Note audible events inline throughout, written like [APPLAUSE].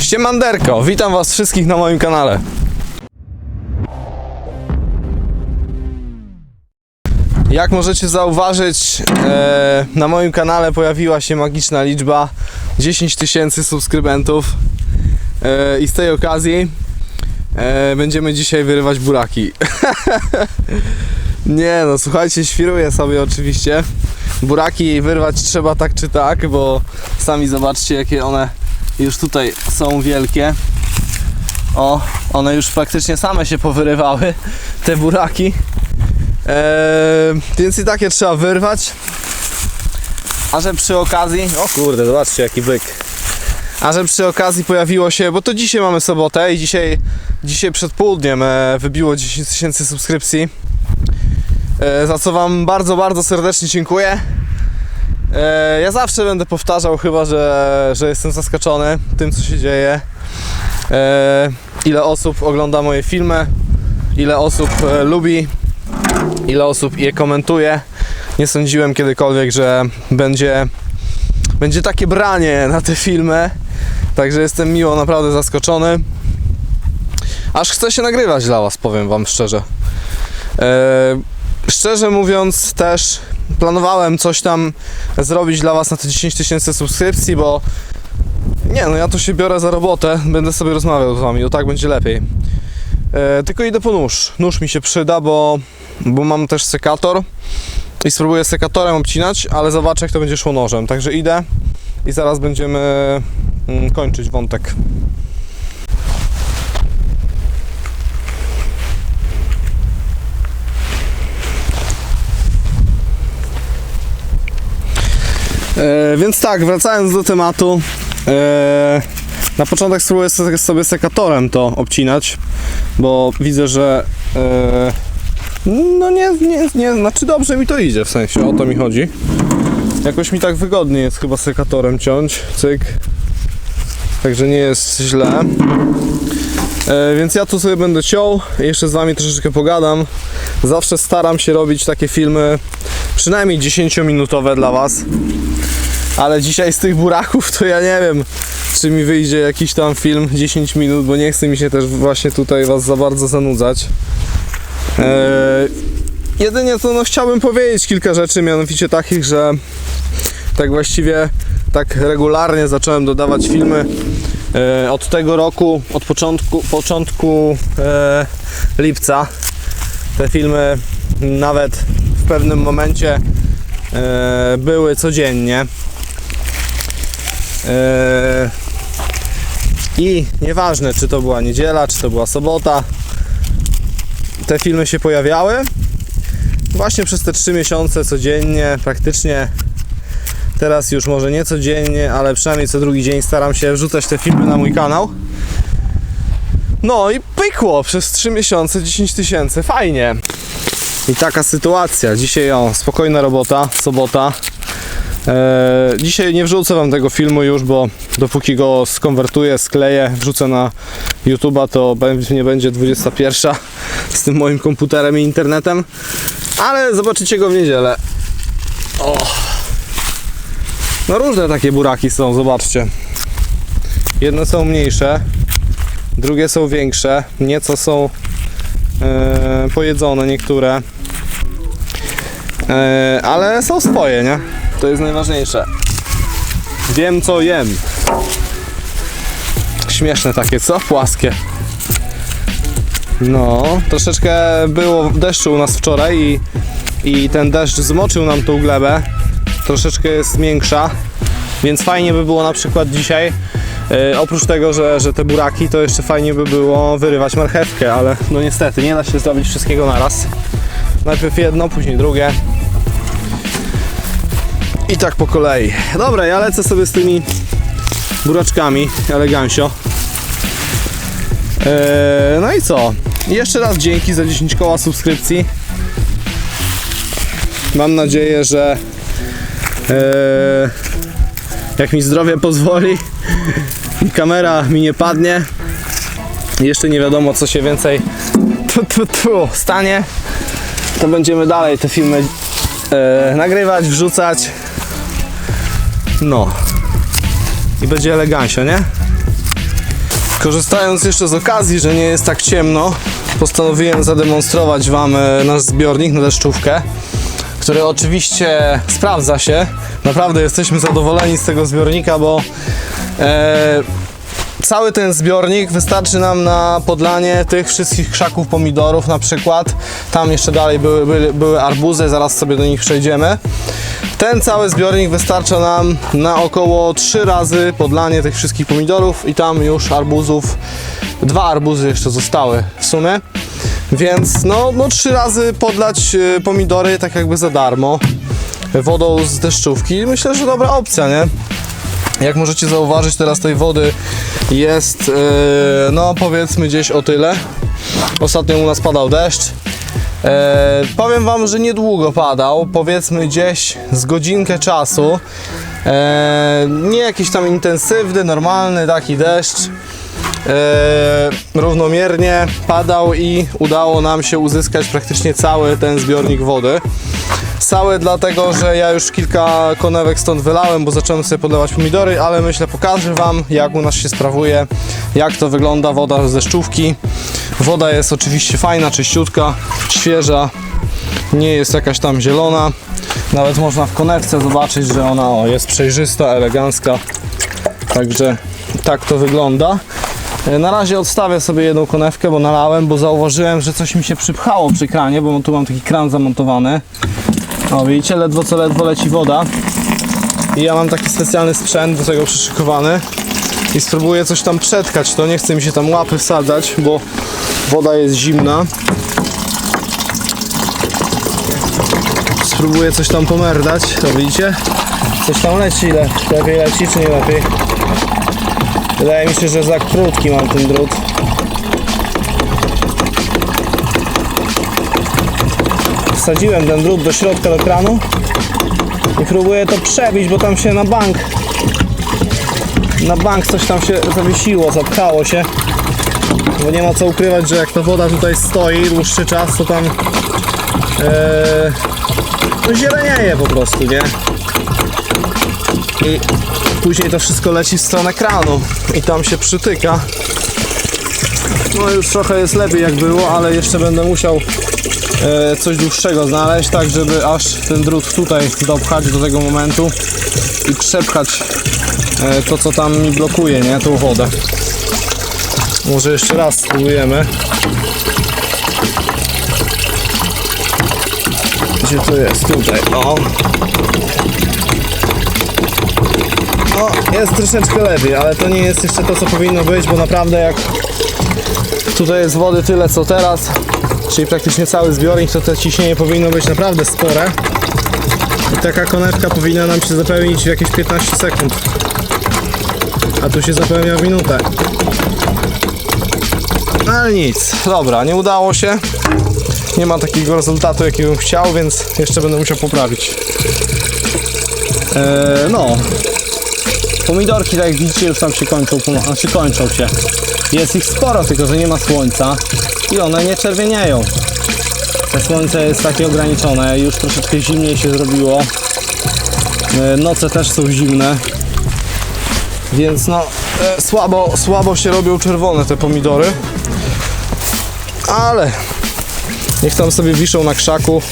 Siemanderko, witam was wszystkich na moim kanale. Jak możecie zauważyć, e, na moim kanale pojawiła się magiczna liczba 10 tysięcy subskrybentów e, i z tej okazji e, będziemy dzisiaj wyrywać buraki. [LAUGHS] Nie no, słuchajcie, świruję sobie oczywiście. Buraki wyrwać trzeba tak czy tak, bo sami zobaczcie jakie one już tutaj są wielkie. O, one już faktycznie same się powyrywały, te buraki. Eee, więc i takie trzeba wyrwać. A że przy okazji. O kurde, zobaczcie jaki byk. A że przy okazji pojawiło się, bo to dzisiaj mamy sobotę i dzisiaj, dzisiaj przed południem e, wybiło 10 tysięcy subskrypcji. E, za co Wam bardzo, bardzo serdecznie dziękuję. E, ja zawsze będę powtarzał, chyba że, że jestem zaskoczony tym, co się dzieje. E, ile osób ogląda moje filmy, ile osób e, lubi, ile osób je komentuje. Nie sądziłem kiedykolwiek, że będzie, będzie takie branie na te filmy. Także jestem miło naprawdę zaskoczony. Aż chcę się nagrywać dla Was, powiem Wam szczerze. Szczerze mówiąc, też planowałem coś tam zrobić dla Was na te 10 tysięcy subskrypcji, bo nie, no ja tu się biorę za robotę, będę sobie rozmawiał z Wami, o tak będzie lepiej. E, tylko idę po nóż. Nóż mi się przyda, bo, bo mam też sekator i spróbuję sekatorem obcinać, ale zobaczę jak to będzie szło nożem. Także idę i zaraz będziemy mm, kończyć wątek. E, więc tak, wracając do tematu. E, na początek spróbuję sobie sekatorem to obcinać, bo widzę, że e, no nie, nie, nie, znaczy dobrze mi to idzie, w sensie o to mi chodzi. Jakoś mi tak wygodniej jest chyba sekatorem ciąć, cyk. Także nie jest źle. E, więc ja tu sobie będę ciął, jeszcze z Wami troszeczkę pogadam. Zawsze staram się robić takie filmy przynajmniej 10-minutowe dla Was. Ale dzisiaj z tych buraków to ja nie wiem, czy mi wyjdzie jakiś tam film 10 minut, bo nie chce mi się też właśnie tutaj Was za bardzo zanudzać. Eee, jedynie to no, chciałbym powiedzieć kilka rzeczy, mianowicie takich, że tak właściwie tak regularnie zacząłem dodawać filmy e, od tego roku, od początku, początku e, lipca. Te filmy nawet w pewnym momencie e, były codziennie. E, I nieważne, czy to była niedziela, czy to była sobota, te filmy się pojawiały. Właśnie przez te 3 miesiące codziennie, praktycznie teraz już może nie codziennie, ale przynajmniej co drugi dzień staram się wrzucać te filmy na mój kanał. No i pykło przez 3 miesiące 10 tysięcy, fajnie. I taka sytuacja. Dzisiaj o, spokojna robota, sobota. Eee, dzisiaj nie wrzucę wam tego filmu już, bo dopóki go skonwertuję, skleję, wrzucę na YouTube'a, to pewnie będzie 21 z tym moim komputerem i internetem. Ale zobaczycie go w niedzielę. O. No różne takie buraki są, zobaczcie. Jedne są mniejsze, drugie są większe, nieco są e, pojedzone niektóre. E, ale są swoje, nie? To jest najważniejsze. Wiem co jem. Śmieszne takie, co? Płaskie. No, troszeczkę było deszczu u nas wczoraj i, i ten deszcz zmoczył nam tą glebę. Troszeczkę jest większa, więc fajnie by było na przykład dzisiaj, e, oprócz tego, że, że te buraki, to jeszcze fajnie by było wyrywać marchewkę, ale no niestety nie da się zrobić wszystkiego naraz. Najpierw jedno, później drugie. I tak po kolei. Dobra, ja lecę sobie z tymi buraczkami, elegancio. Eee, no i co? Jeszcze raz dzięki za 10 koła subskrypcji. Mam nadzieję, że eee, jak mi zdrowie pozwoli i kamera mi nie padnie, jeszcze nie wiadomo co się więcej tu, tu, tu stanie, to będziemy dalej te filmy e, nagrywać, wrzucać. No. I będzie elegancio, nie? Korzystając jeszcze z okazji, że nie jest tak ciemno, postanowiłem zademonstrować Wam e, nasz zbiornik na deszczówkę, który oczywiście sprawdza się. Naprawdę jesteśmy zadowoleni z tego zbiornika, bo e, cały ten zbiornik wystarczy nam na podlanie tych wszystkich krzaków pomidorów na przykład. Tam jeszcze dalej były, były, były arbuzy, zaraz sobie do nich przejdziemy. Ten cały zbiornik wystarcza nam na około 3 razy podlanie tych wszystkich pomidorów i tam już arbuzów, dwa arbuzy jeszcze zostały w sumie. Więc no, no trzy razy podlać e, pomidory tak jakby za darmo wodą z deszczówki. Myślę, że dobra opcja, nie? Jak możecie zauważyć, teraz tej wody jest, yy, no powiedzmy gdzieś o tyle. Ostatnio u nas padał deszcz. E, powiem Wam, że niedługo padał, powiedzmy gdzieś z godzinkę czasu. E, nie jakiś tam intensywny, normalny taki deszcz. E, równomiernie padał i udało nam się uzyskać praktycznie cały ten zbiornik wody. Całe dlatego, że ja już kilka konewek stąd wylałem, bo zacząłem sobie podlewać pomidory, ale myślę pokażę Wam jak u nas się sprawuje, jak to wygląda woda z deszczówki. Woda jest oczywiście fajna, czyściutka, świeża, nie jest jakaś tam zielona. Nawet można w konewce zobaczyć, że ona o, jest przejrzysta, elegancka. Także tak to wygląda. E, Na razie odstawię sobie jedną konewkę, bo nalałem, bo zauważyłem, że coś mi się przypchało przy kranie, bo tu mam taki kran zamontowany. O, widzicie, ledwo co ledwo leci woda. I ja mam taki specjalny sprzęt do tego przyszykowany. I spróbuję coś tam przetkać, to nie chce mi się tam łapy wsadzać, bo woda jest zimna. Spróbuję coś tam pomerdać, to widzicie? Coś tam leci, ile? Lepiej leci czy nie lepiej? Wydaje mi się, że za krótki mam ten drut. Wsadziłem ten drut do środka do kranu i próbuję to przebić, bo tam się na bank na bank coś tam się zawiesiło, zapchało się bo nie ma co ukrywać, że jak ta woda tutaj stoi dłuższy czas, to tam no zielenieje po prostu, nie? I później to wszystko leci w stronę kranu i tam się przytyka. No już trochę jest lepiej jak było, ale jeszcze będę musiał coś dłuższego znaleźć, tak żeby aż ten drut tutaj dopchać do tego momentu i przepchać e, to co tam mi blokuje, nie? Tą wodę. Może jeszcze raz spróbujemy. Gdzie to jest? Tutaj. O. No, jest troszeczkę lepiej, ale to nie jest jeszcze to, co powinno być, bo naprawdę jak tutaj jest wody tyle, co teraz, czyli praktycznie cały zbiornik, to to ciśnienie powinno być naprawdę spore. I taka konewka powinna nam się zapełnić w jakieś 15 sekund. A tu się zapełnia w minutę. Ale nic, dobra, nie udało się. Nie ma takiego rezultatu, jaki bym chciał, więc jeszcze będę musiał poprawić. Eee, no, Pomidorki, tak jak widzicie, już tam się kończą, znaczy kończą się. Jest ich sporo, tylko że nie ma słońca i one nie czerwienieją. To słońce jest takie ograniczone, już troszeczkę zimniej się zrobiło. E, Noce też są zimne. Więc no, e, słabo, słabo się robią czerwone te pomidory. Ale niech tam sobie wiszą na krzaku.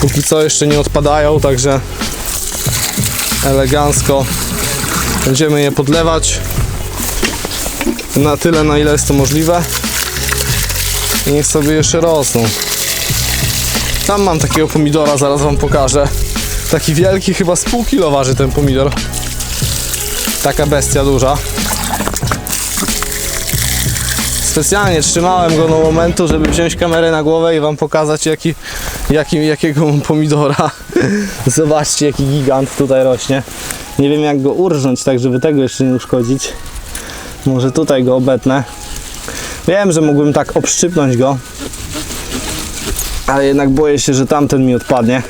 Póki co jeszcze nie odpadają, także elegancko Będziemy je podlewać na tyle, na ile jest to możliwe. I niech sobie jeszcze rosną. Tam mam takiego pomidora, zaraz wam pokażę. Taki wielki, chyba z pół kilo waży ten pomidor. Taka bestia duża. Specjalnie trzymałem go do momentu, żeby wziąć kamerę na głowę i wam pokazać jaki, jaki, jakiego pomidora. [LAUGHS] Zobaczcie jaki gigant tutaj rośnie. Nie wiem jak go urżnąć tak, żeby tego jeszcze nie uszkodzić. Może tutaj go obetnę. Wiem, że mógłbym tak obszczypnąć go. Ale jednak boję się, że tamten mi odpadnie.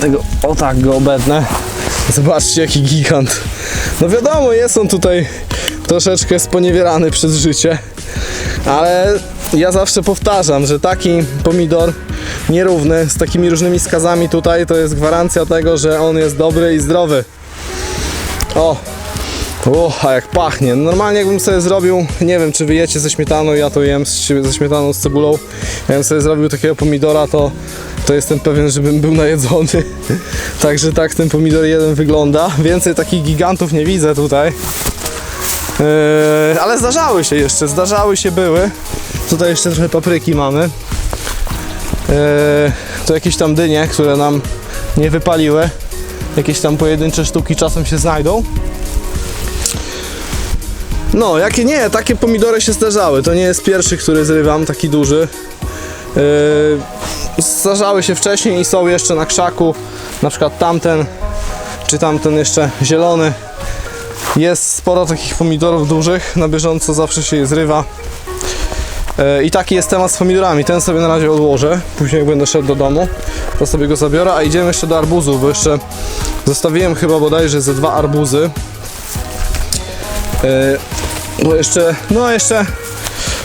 Tego o tak go obetnę. Zobaczcie jaki gigant. No wiadomo, jest on tutaj troszeczkę sponiewierany przez życie. Ale ja zawsze powtarzam, że taki pomidor nierówny, z takimi różnymi skazami tutaj, to jest gwarancja tego, że on jest dobry i zdrowy. O, O, a jak pachnie. Normalnie jakbym sobie zrobił, nie wiem czy wy jecie ze śmietaną, ja to jem z, ze śmietaną, z cebulą. Jakbym sobie zrobił takiego pomidora, to, to jestem pewien, żebym był najedzony. [LAUGHS] Także tak ten pomidor jeden wygląda. Więcej takich gigantów nie widzę tutaj. Yy, ale zdarzały się jeszcze, zdarzały się, były. Tutaj jeszcze trochę papryki mamy. Yy, to jakieś tam dynie, które nam nie wypaliły. Jakieś tam pojedyncze sztuki czasem się znajdą. No, jakie nie, takie pomidory się zdarzały. To nie jest pierwszy, który zrywam, taki duży. Yy, zdarzały się wcześniej i są jeszcze na krzaku. Na przykład tamten, czy tamten jeszcze zielony. Jest sporo takich pomidorów dużych, na bieżąco zawsze się je zrywa. E, I taki jest temat z pomidorami. Ten sobie na razie odłożę. Później jak będę szedł do domu, to sobie go zabiorę. A idziemy jeszcze do arbuzów, bo jeszcze zostawiłem chyba bodajże ze dwa arbuzy. Bo jeszcze, no jeszcze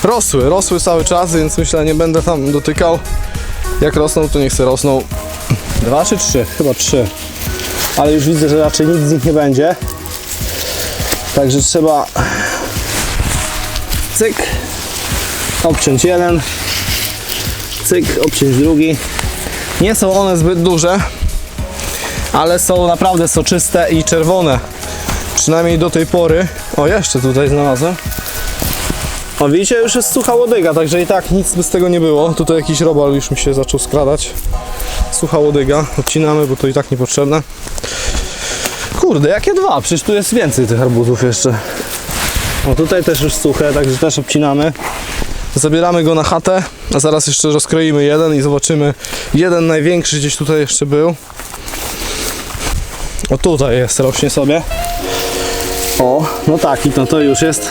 rosły, rosły cały czas, więc myślę, nie będę tam dotykał. Jak rosną, to niech se rosną. Dwa czy trzy? Chyba trzy. Ale już widzę, że raczej nic z nich nie będzie. Także trzeba cyk, obciąć jeden, cyk, obciąć drugi. Nie są one zbyt duże, ale są naprawdę soczyste i czerwone. Przynajmniej do tej pory. O, jeszcze tutaj znalazłem. O, widzicie, już jest sucha łodyga, także i tak nic by z tego nie było. Tutaj jakiś robal już mi się zaczął skradać. Sucha łodyga, odcinamy, bo to i tak niepotrzebne. Kurde, jakie dwa? Przecież tu jest więcej tych arbuzów jeszcze. O, tutaj też już suche, także też obcinamy. Zabieramy go na chatę, a zaraz jeszcze rozkroimy jeden i zobaczymy. Jeden największy gdzieś tutaj jeszcze był. O, tutaj jest, rośnie sobie. O, no taki, no to już jest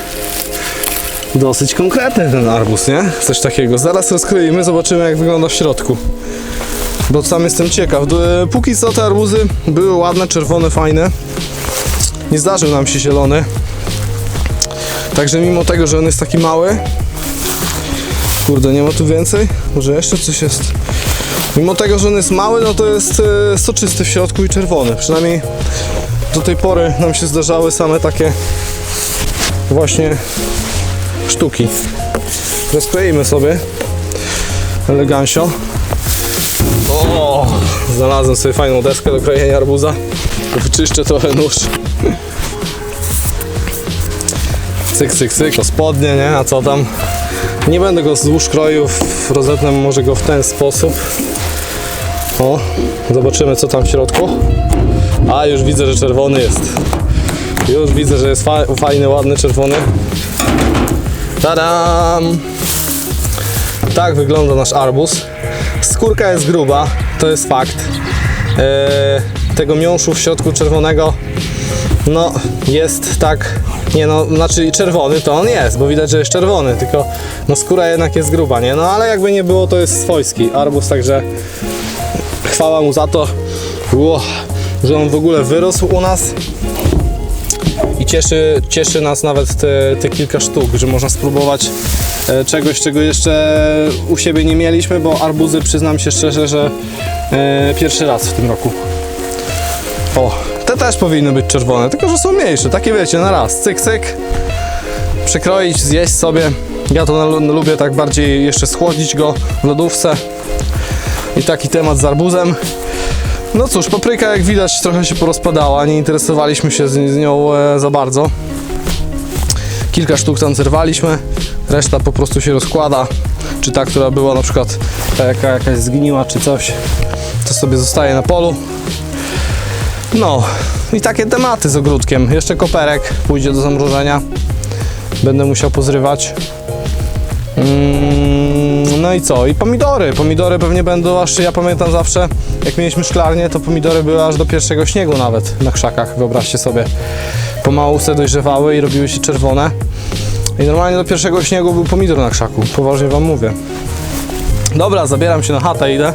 dosyć konkretny ten arbuz, nie? Coś takiego. Zaraz rozkroimy, zobaczymy jak wygląda w środku. Bo sam jestem ciekaw. Póki co te arbuzy były ładne, czerwone, fajne. Nie zdarzył nam się zielony. Także mimo tego, że on jest taki mały. Kurde, nie ma tu więcej? Może jeszcze coś jest? Mimo tego, że on jest mały, no to jest e, soczysty w środku i czerwony. Przynajmniej do tej pory nam się zdarzały same takie właśnie sztuki. Rozkleimy sobie elegancio. O, znalazłem sobie fajną deskę do krojenia arbuza. Wyczyszczę trochę nóż. Cyk, cyk, cyk. To spodnie, nie? A co tam? Nie będę go wzdłuż kroił, rozetnę może go w ten sposób. O, zobaczymy co tam w środku. A, już widzę, że czerwony jest. Już widzę, że jest fa fajny, ładny, czerwony. Tadam! Tak wygląda nasz arbuz. Skórka jest gruba, to jest fakt. Eee, tego miąższu w środku czerwonego, no jest tak, nie no, znaczy czerwony to on jest, bo widać, że jest czerwony, tylko no skóra jednak jest gruba, nie? No ale jakby nie było, to jest swojski arbuz, także chwała mu za to, że on w ogóle wyrósł u nas i cieszy, cieszy nas nawet te, te kilka sztuk, że można spróbować e, czegoś, czego jeszcze u siebie nie mieliśmy, bo arbuzy przyznam się szczerze, że e, pierwszy raz w tym roku. O, te też powinny być czerwone, tylko że są mniejsze, takie wiecie, na raz, cyk, cyk, przekroić, zjeść sobie. Ja to lubię tak bardziej jeszcze schłodzić go w lodówce. I taki temat z arbuzem. No cóż, papryka jak widać trochę się porozpadała, nie interesowaliśmy się z, nią e, za bardzo. Kilka sztuk tam zerwaliśmy, reszta po prostu się rozkłada. Czy ta, która była na przykład jaka, jakaś zgniła czy coś, to sobie zostaje na polu. No i takie tematy z ogródkiem. Jeszcze koperek pójdzie do zamrożenia. Będę musiał pozrywać. Mm, No i co? I pomidory. Pomidory pewnie będą aż, ja pamiętam zawsze, jak mieliśmy szklarnię, to pomidory były aż do pierwszego śniegu nawet na krzakach, wyobraźcie sobie. Pomału se dojrzewały i robiły się czerwone. I normalnie do pierwszego śniegu był pomidor na krzaku, poważnie wam mówię. Dobra, zabieram się na chatę, idę.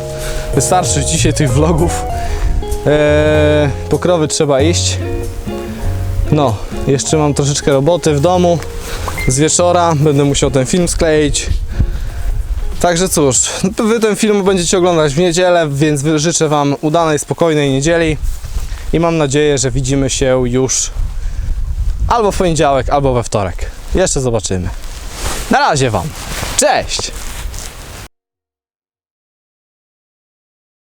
Wystarczy dzisiaj tych vlogów. Eee, po krowy trzeba iść. No, jeszcze mam troszeczkę roboty w domu. Z wieczora będę musiał ten film skleić. Także cóż, wy ten film będziecie oglądać w niedzielę, więc życzę Wam udanej, spokojnej niedzieli i mam nadzieję, że widzimy się już albo w poniedziałek, albo we wtorek. Jeszcze zobaczymy. Na razie Wam. Cześć!